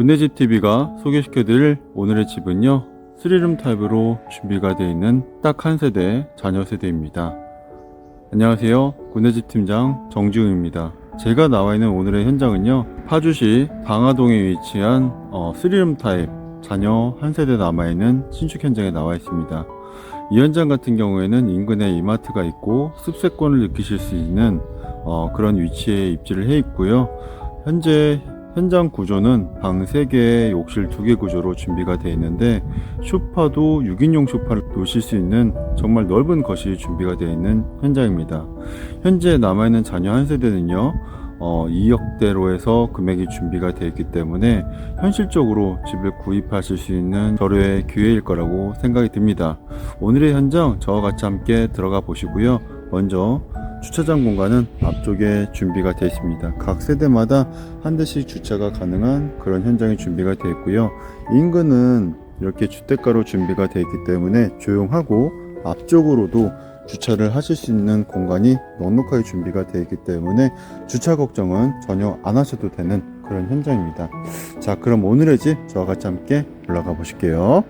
군내집 TV가 소개시켜드릴 오늘의 집은요, 3룸 타입으로 준비가 되어 있는 딱 한 세대 자녀 세대입니다. 안녕하세요. 군내집 팀장 정지웅입니다. 제가 나와 있는 오늘의 현장은요, 파주시 방화동에 위치한 어, 3룸 타입 자녀 한 세대 남아있는 신축 현장에 나와 있습니다. 이 현장 같은 경우에는 인근에 이마트가 있고 습세권을 느끼실 수 있는 어, 그런 위치에 입지를 해 있고요. 현재 현장 구조는 방 3개, 욕실 2개 구조로 준비가 되어 있는데 쇼파도 6인용 쇼파를 놓으실 수 있는 정말 넓은 거실이 준비가 되어 있는 현장입니다. 현재 남아있는 자녀 한 세대는요. 어, 2억대로에서 금액이 준비가 되어 있기 때문에 현실적으로 집을 구입하실 수 있는 절호의 기회일 거라고 생각이 듭니다. 오늘의 현장 저와 같이 함께 들어가 보시고요. 먼저 주차장 공간은 앞쪽에 준비가 되어 있습니다. 각 세대마다 한 대씩 주차가 가능한 그런 현장이 준비가 되어 있고요. 인근은 이렇게 주택가로 준비가 되어 있기 때문에 조용하고 앞쪽으로도 주차를 하실 수 있는 공간이 넉넉하게 준비가 되어 있기 때문에 주차 걱정은 전혀 안 하셔도 되는 그런 현장입니다. 자, 그럼 오늘의 집 저와 같이 함께 올라가 보실게요.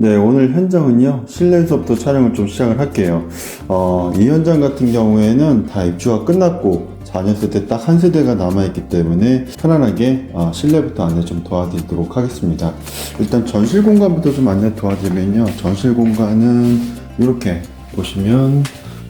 네, 오늘 현장은요, 실내에서부터 촬영을 좀 시작을 할게요. 어, 이 현장 같은 경우에는 다 입주가 끝났고, 자녀 세대 딱 한 세대가 남아있기 때문에 편안하게 어, 실내부터 안내 좀 도와드리도록 하겠습니다. 일단 전실 공간부터 좀 안내 도와드리면요, 전실 공간은 이렇게 보시면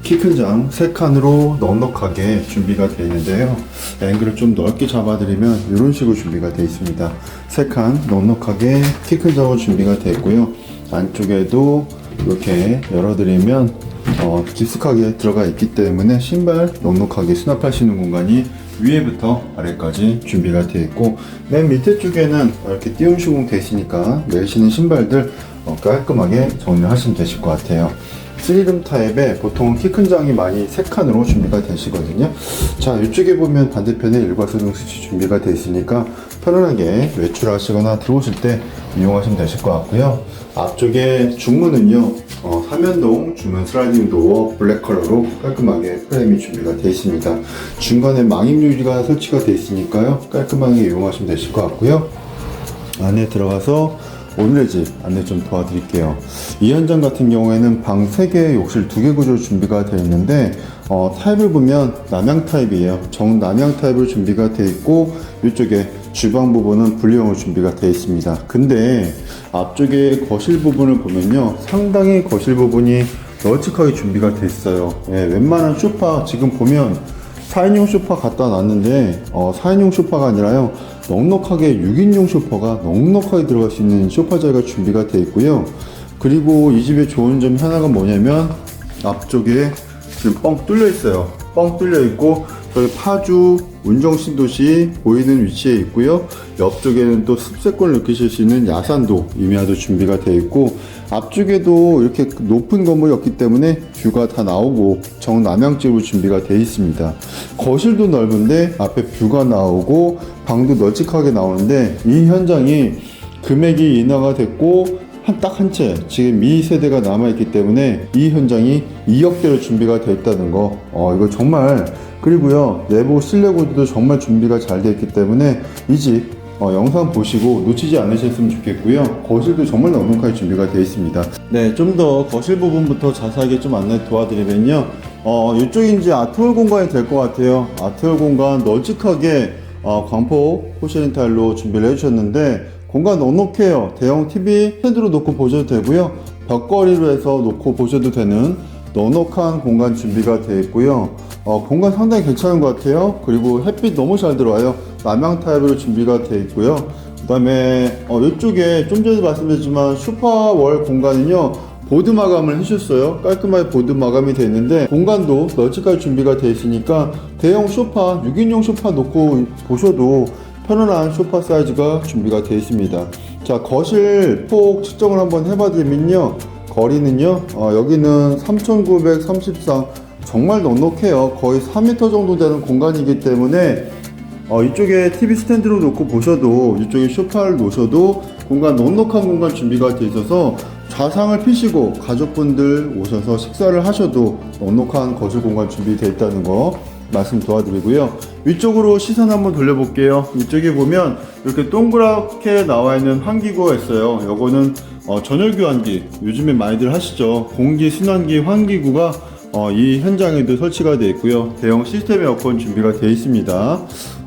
키 큰 장 3칸으로 넉넉하게 준비가 되어 있는데요. 앵글을 좀 넓게 잡아드리면 이런 식으로 준비가 되어 있습니다. 3칸 넉넉하게 키 큰 장으로 준비가 되어 있고요. 안쪽에도 이렇게 열어드리면 어, 깊숙하게 들어가 있기 때문에 신발 넉넉하게 수납할 수 있는 공간이 위에부터 아래까지 준비가 되어 있고 맨 밑에 쪽에는 이렇게 띄움 시공 되어 있으니까 매시는 신발들 어, 깔끔하게 정리하시면 되실 것 같아요. 3룸 타입에 보통 키 큰 장이 많이 3칸으로 준비가 되시거든요. 자, 이쪽에 보면 반대편에 일괄 소등 스위치 준비가 되어 있으니까 편안하게 외출하시거나 들어오실 때 이용하시면 되실 것 같고요. 앞쪽에 중문은요, 어, 삼연동 주문 슬라이딩 도어 블랙 컬러로 깔끔하게 프레임이 준비가 되어 있습니다. 중간에 망임 유리가 설치가 되어 있으니까요, 깔끔하게 이용하시면 되실 것 같고요. 안에 들어가서 오늘의 집 안내 좀 도와드릴게요. 이 현장 같은 경우에는 방 3개, 욕실 2개 구조로 준비가 되어 있는데 어, 타입을 보면 남양 타입이에요. 정남양 타입으로 준비가 되어 있고 이쪽에 주방 부분은 분리형으로 준비가 되어 있습니다. 근데 앞쪽에 거실 부분을 보면요. 상당히 거실 부분이 널찍하게 준비가 되어 있어요. 예, 웬만한 소파 지금 보면 4인용 소파 갖다 놨는데 어, 4인용 소파가 아니라요 넉넉하게 6인용 소파가 넉넉하게 들어갈 수 있는 소파 자리가 준비가 되어 있고요 그리고 이 집의 좋은 점 하나가 뭐냐면 앞쪽에 지금 뻥 뚫려 있어요 뻥 뚫려 있고 저희 파주 운정신도시 보이는 위치에 있고요 옆쪽에는 또 습세권을 느끼실 수 있는 야산도 임야도 준비가 되어 있고 앞쪽에도 이렇게 높은 건물이 없기 때문에 뷰가 다 나오고 정남향집으로 준비가 되어 있습니다. 거실도 넓은데 앞에 뷰가 나오고 방도 널찍하게 나오는데 이 현장이 금액이 인하가 됐고 딱한채 지금 미 세대가 남아있기 때문에 이 현장이 2억대로 준비가 되어 있다는 거 어, 이거 정말 그리고요 내부 실내 구조도 정말 준비가 잘 되어 있기 때문에 이집 어, 영상 보시고 놓치지 않으셨으면 좋겠고요. 거실도 정말 넉넉하게 준비가 되어 있습니다. 네, 좀 더 거실 부분부터 자세하게 좀 안내 도와드리면요. 어, 이쪽이 이제 아트홀 공간이 될 것 같아요. 아트홀 공간 널찍하게 어, 광포 포시린 타일로 준비를 해주셨는데 공간 넉넉해요. 대형 TV 스탠드로 놓고 보셔도 되고요. 벽걸이로 해서 놓고 보셔도 되는 넉넉한 공간 준비가 되어 있고요. 어, 공간 상당히 괜찮은 것 같아요. 그리고 햇빛 너무 잘 들어와요. 남양 타입으로 준비가 되어 있고요. 그 다음에 어, 이쪽에 좀 전에 말씀드렸지만 슈퍼월 공간은요. 보드 마감을 해주셨어요. 깔끔하게 보드 마감이 되어 있는데 공간도 널찍하게 준비가 되어 있으니까 대형 소파, 6인용 소파 놓고 보셔도 편안한 소파 사이즈가 준비가 되어 있습니다. 자 거실 폭 측정을 한번 해봐드리면요. 거리는요. 어, 여기는 3,933 정말 넉넉해요. 거의 4m 정도 되는 공간이기 때문에 어, 이쪽에 TV 스탠드로 놓고 보셔도 이쪽에 소파를 놓으셔도 공간 넉넉한 공간 준비가 되어 있어서 좌상을 피시고 가족분들 오셔서 식사를 하셔도 넉넉한 거실 공간 준비되어 있다는 거 말씀 도와드리고요. 위쪽으로 시선 한번 돌려볼게요. 이쪽에 보면 이렇게 동그랗게 나와 있는 환기구가 있어요. 요거는 어, 전열 교환기 요즘에 많이들 하시죠. 공기 순환기 환기구가 어, 이 현장에도 설치가 되어 있고요. 대형 시스템 에어컨 준비가 되어 있습니다.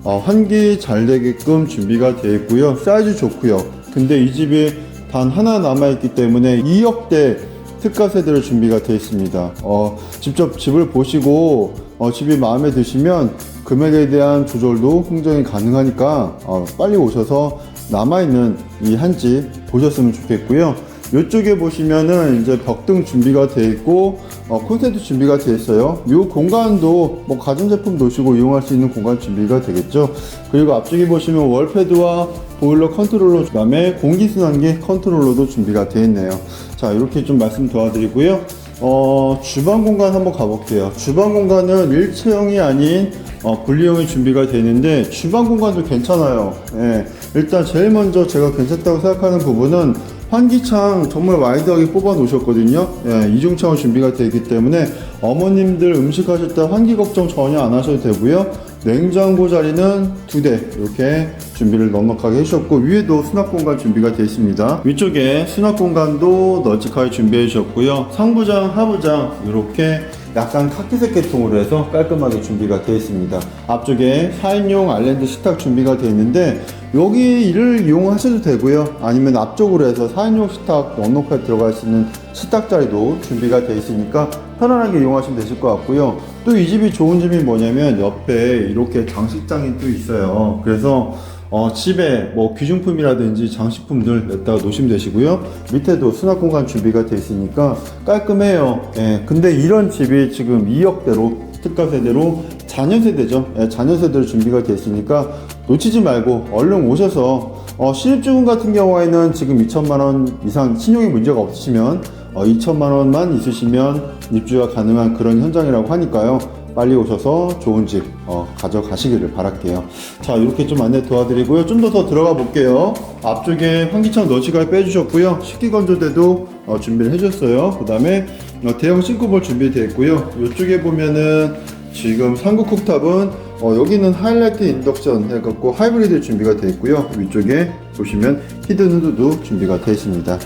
어, 환기 잘 되게끔 준비가 되어 있고요. 사이즈 좋고요. 근데 이 집이 단 하나 남아있기 때문에 2억대 특가 세대로 준비가 되어 있습니다. 어, 직접 집을 보시고 어, 집이 마음에 드시면 금액에 대한 조절도 흥정이 가능하니까 어, 빨리 오셔서 남아있는 이 한 집 보셨으면 좋겠고요. 이쪽에 보시면은 이제 벽등 준비가 되어 있고 어, 콘센트 준비가 되어 있어요. 이 공간도 뭐 가전제품 놓으시고 이용할 수 있는 공간 준비가 되겠죠. 그리고 앞쪽에 보시면 월패드와 보일러 컨트롤러 그다음에 공기순환기 컨트롤러도 준비가 되어 있네요. 자 이렇게 좀 말씀 도와드리고요. 어, 주방 공간 한번 가볼게요. 주방 공간은 일체형이 아닌 어, 분리형이 준비가 되는데 주방 공간도 괜찮아요. 예, 일단 제일 먼저 제가 괜찮다고 생각하는 부분은 환기창 정말 와이드하게 뽑아 놓으셨거든요. 예, 이중창으로 준비가 되기 때문에 어머님들 음식 하실 때 환기 걱정 전혀 안 하셔도 되고요. 냉장고 자리는 두 대 이렇게 준비를 넉넉하게 해주셨고 위에도 수납 공간 준비가 되어 있습니다. 위쪽에 수납 공간도 널찍하게 준비해 주셨고요. 상부장, 하부장 이렇게 약간 카키색 계통으로 해서 깔끔하게 준비가 되어 있습니다. 앞쪽에 4인용 아일랜드 식탁 준비가 되어 있는데 여기를 이용하셔도 되고요. 아니면 앞쪽으로 해서 4인용 식탁 넉넉하게 들어갈 수 있는 식탁 자리도 준비가 되어 있으니까 편안하게 이용하시면 되실 것 같고요. 또 이 집이 좋은 점이 뭐냐면 옆에 이렇게 장식장이 또 있어요. 그래서 어, 집에 뭐 귀중품이라든지 장식품들 냈다가 놓으시면 되시고요. 밑에도 수납 공간 준비가 되어 있으니까 깔끔해요. 예, 근데 이런 집이 지금 2억대로 특가 세대로 자녀 세대죠. 예, 자녀 세대로 준비가 되어 있으니까 놓치지 말고 얼른 오셔서 어, 신입주분 같은 경우에는 지금 2천만 원 이상 신용이 문제가 없으시면 어, 2천만 원만 있으시면 입주가 가능한 그런 현장이라고 하니까요. 빨리 오셔서 좋은 집 어, 가져가시기를 바랄게요. 자, 이렇게 좀 안내 도와드리고요. 좀 더 더 들어가 볼게요. 앞쪽에 환기창 너치가 빼주셨고요. 식기건조대도 어, 준비를 해줬어요. 그 다음에 어, 대형 싱크볼 준비되어 있고요. 이쪽에 보면은 지금 삼국 쿡탑은 어, 여기는 하이라이트 인덕션 해갖고 하이브리드 준비가 되어 있고요. 위쪽에 보시면 히든 후드도 준비가 되어 있습니다.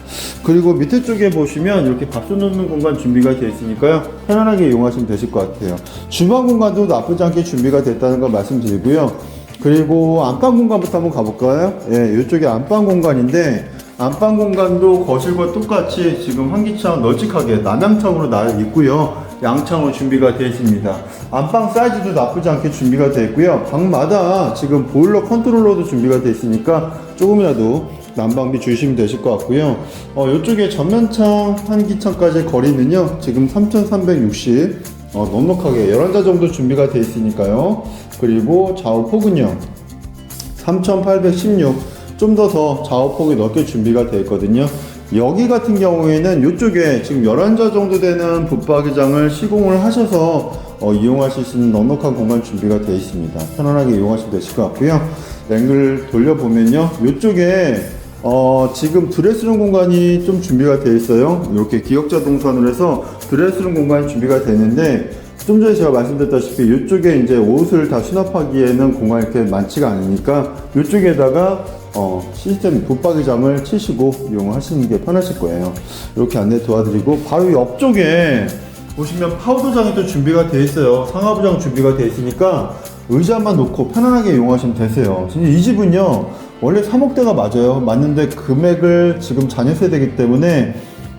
그리고 밑에 쪽에 보시면 이렇게 밥솥 넣는 공간 준비가 되어 있으니까요. 편안하게 이용하시면 되실 것 같아요. 주방 공간도 나쁘지 않게 준비가 됐다는 걸 말씀드리고요. 그리고 안방 공간부터 한번 가볼까요? 예, 이쪽에 안방 공간인데 안방 공간도 거실과 똑같이 지금 환기창 널찍하게 남향창으로 나 있고요. 양창으로 준비가 되어 있습니다. 안방 사이즈도 나쁘지 않게 준비가 되어 있고요. 방마다 지금 보일러 컨트롤러도 준비가 되어 있으니까 조금이라도 난방비 주시면 되실 것 같고요. 어, 이쪽에 전면창, 환기창까지 거리는요. 지금 3,360 어, 넉넉하게 11자 정도 준비가 되어 있으니까요. 그리고 좌우 폭은요. 3816. 좀 더 더 좌우폭이 넓게 준비가 되어 있거든요. 여기 같은 경우에는 이쪽에 지금 11자 정도 되는 붙박이장을 시공을 하셔서 어, 이용하실 수 있는 넉넉한 공간 준비가 되어 있습니다. 편안하게 이용하시면 되실 것 같고요. 랭글 돌려보면요. 이쪽에 어, 지금 드레스룸 공간이 좀 준비가 되어 있어요. 이렇게 기역자 동선으로 해서 드레스룸 공간이 준비가 되는데 좀 전에 제가 말씀드렸다시피 이쪽에 이제 옷을 다 수납하기에는 공간이 이렇게 많지가 않으니까 이쪽에다가 어, 시스템 붙박이장을 치시고 이용하시는 게 편하실 거예요. 이렇게 안내 도와드리고 바로 옆쪽에 보시면 파우더장이 또 준비가 되어 있어요. 상하부장 준비가 되어 있으니까 의자만 놓고 편안하게 이용하시면 되세요. 진짜 이 집은요 원래 3억대가 맞아요. 맞는데 금액을 지금 세대이기 때문에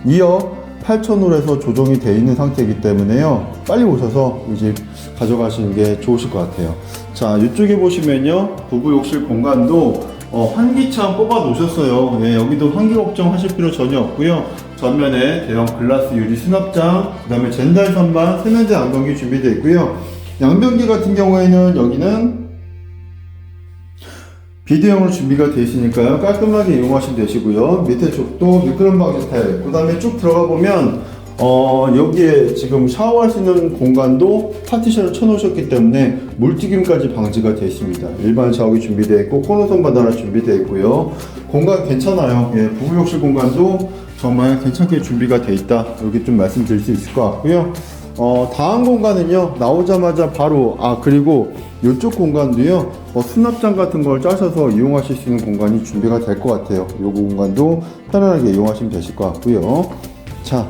2억 8천으로 해서 조정이 되어 있는 상태이기 때문에요. 빨리 오셔서 이 집 가져가시는 게 좋으실 것 같아요. 자, 이쪽에 보시면요. 부부 욕실 공간도 어, 환기창 뽑아 놓으셨어요. 예, 여기도 환기 걱정 하실 필요 전혀 없고요. 전면에 대형 글라스 유리 수납장, 그 다음에 젠달 선반, 세면대 안경기 준비되어 있고요. 양변기 같은 경우에는 여기는 비대형으로 준비가 되어 있으니까요. 깔끔하게 이용하시면 되시고요. 밑에 쪽도 미끄럼 방지 스타일. 그 다음에 쭉 들어가 보면, 어, 여기에 지금 샤워할 수 있는 공간도 파티션을 쳐놓으셨기 때문에 물튀김까지 방지가 되어 있습니다. 일반 샤워기 준비되어 있고, 코너 선반 하나 준비되어 있고요. 공간 괜찮아요. 예, 부부 욕실 공간도 정말 괜찮게 준비가 돼 있다. 이렇게 좀 말씀드릴 수 있을 것 같고요. 어, 다음 공간은요, 나오자마자 바로, 아, 그리고 이쪽 공간도요, 어, 수납장 같은 걸 짜셔서 이용하실 수 있는 공간이 준비가 될 것 같아요. 이 공간도 편안하게 이용하시면 되실 것 같고요. 자,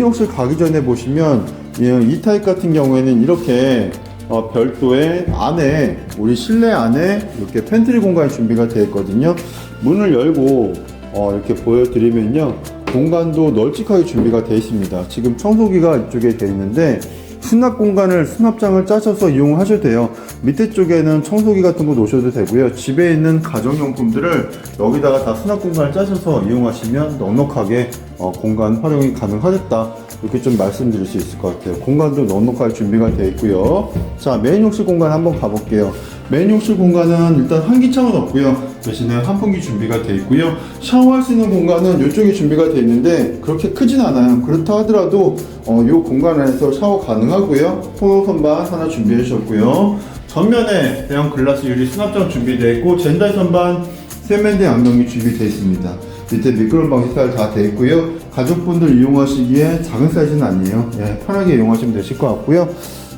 욕실 가기 전에 보시면, 예, 이 타입 같은 경우에는 이렇게 어, 별도의 안에, 우리 실내 안에 이렇게 팬트리 공간이 준비가 되어 있거든요. 문을 열고, 어, 이렇게 보여드리면요. 공간도 널찍하게 준비가 되어 있습니다. 지금 청소기가 이쪽에 되어 있는데 수납 공간을 수납장을 짜셔서 이용하셔도 돼요. 밑에 쪽에는 청소기 같은 거 놓으셔도 되고요. 집에 있는 가정용품들을 여기다가 다 수납 공간을 짜셔서 이용하시면 넉넉하게 어, 공간 활용이 가능하겠다. 이렇게 좀 말씀드릴 수 있을 것 같아요. 공간도 넉넉하게 준비가 되어 있고요. 자, 메인 욕실 공간 한번 가볼게요. 메인 욕실 공간은 일단 환기창은 없고요. 대신에 환풍기 준비가 되어 있고요. 샤워할 수 있는 공간은 이쪽에 준비가 되어 있는데 그렇게 크진 않아요. 그렇다 하더라도 어, 이 공간 안에서 샤워 가능하고요. 포로 선반 하나 준비해 주셨고요. 전면에 대형 글라스 유리 수납장 준비되어 있고 젠달 선반 세면대 안경이 준비되어 있습니다. 밑에 미끄럼 방지 타일 다 되어 있고요. 가족분들 이용하시기에 작은 사이즈는 아니에요. 예, 편하게 이용하시면 되실 것 같고요.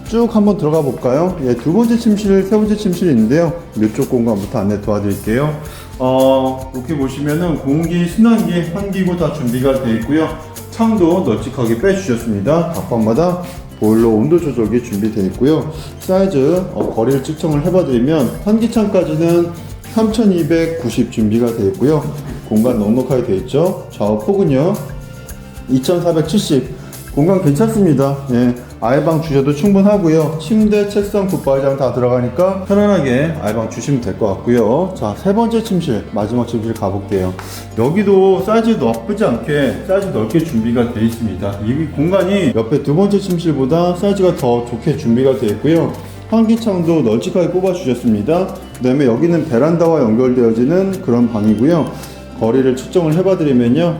쭉 한번 들어가 볼까요? 예, 두 번째 침실, 세 번째 침실이 있는데요. 이쪽 공간부터 안내 도와드릴게요. 어, 이렇게 보시면은 공기, 순환기, 환기구 다 준비가 되어 있고요. 창도 널찍하게 빼주셨습니다. 각 방마다 보일러 온도 조절기 준비되어 있고요. 사이즈 어, 거리를 측정을 해봐드리면 환기창까지는 3290 준비가 되어 있고요. 공간 넉넉하게 되어 있죠. 좌우 폭은요 2470 공간 괜찮습니다. 예, 아이방 주셔도 충분하고요. 침대, 책상, 붙박이장 다 들어가니까 편안하게 아이방 주시면 될 것 같고요. 자, 세 번째 침실, 마지막 침실 가볼게요. 여기도 사이즈 나쁘지 않게 사이즈 넓게 준비가 되어 있습니다. 이 공간이 옆에 두 번째 침실보다 사이즈가 더 좋게 준비가 되어 있고요. 환기창도 널찍하게 뽑아 주셨습니다. 그 다음에 여기는 베란다와 연결되어지는 그런 방이고요. 거리를 측정을 해봐 드리면요.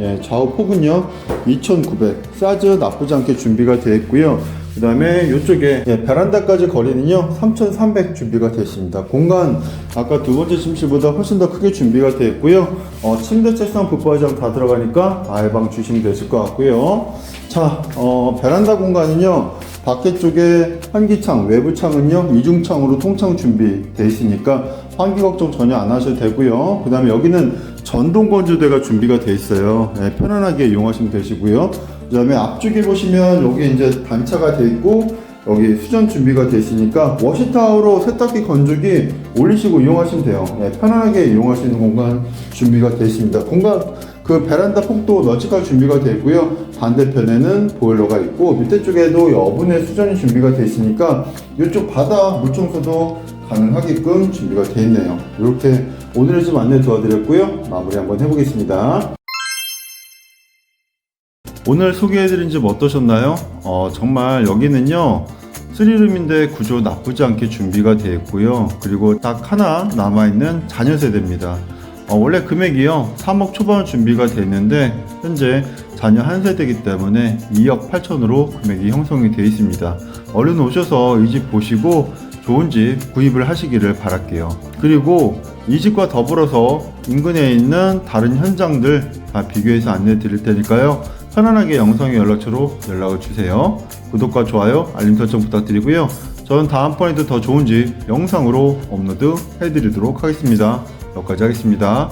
예, 좌우 폭은요 2,900 사이즈 나쁘지 않게 준비가 되어 있고요. 그 다음에 이쪽에 예, 베란다까지 거리는요 3,300 준비가 되어 있습니다. 공간 아까 두 번째 침실보다 훨씬 더 크게 준비가 되어 있고요. 어, 침대, 책상, 붙박이장 다 들어가니까 아이방 주시면 되실 것 같고요. 자, 어, 베란다 공간은요 밖에 쪽에 환기창, 외부 창은요 이중창으로 통창 준비되어 있으니까 환기 걱정 전혀 안 하셔도 되고요. 그 다음에 여기는 전동 건조대가 준비가 되어 있어요. 네, 편안하게 이용하시면 되시고요. 그 다음에 앞쪽에 보시면 여기 이제 단차가 되어 있고 여기 수전 준비가 되어 있으니까 워시타워로 세탁기 건조기 올리시고 이용하시면 돼요. 네, 편안하게 이용할 수 있는 공간 준비가 되어 있습니다. 공간 그 베란다 폭도 널찍하게 준비가 되어 있고요. 반대편에는 보일러가 있고 밑에 쪽에도 여분의 수전이 준비가 되어 있으니까 이쪽 바다 물 청소도 가능하게끔 준비가 되어 있네요. 이렇게 오늘의 집 안내 도와드렸고요. 마무리 한번 해보겠습니다. 오늘 소개해드린 집 어떠셨나요? 어, 정말 여기는요. 3룸인데 구조 나쁘지 않게 준비가 되어 있고요. 그리고 딱 하나 남아있는 자녀 세대입니다. 어, 원래 금액이요. 3억 초반 준비가 되어 있는데 현재 자녀 한 세대이기 때문에 2억 8천으로 금액이 형성이 되어 있습니다. 얼른 오셔서 이 집 보시고 좋은 집 구입을 하시기를 바랄게요. 그리고 이 집과 더불어서 인근에 있는 다른 현장들 다 비교해서 안내 드릴 테니까요. 편안하게 영상의 연락처로 연락을 주세요. 구독과 좋아요, 알림 설정 부탁드리고요. 저는 다음번에도 더 좋은 집 영상으로 업로드 해드리도록 하겠습니다. 여기까지 하겠습니다.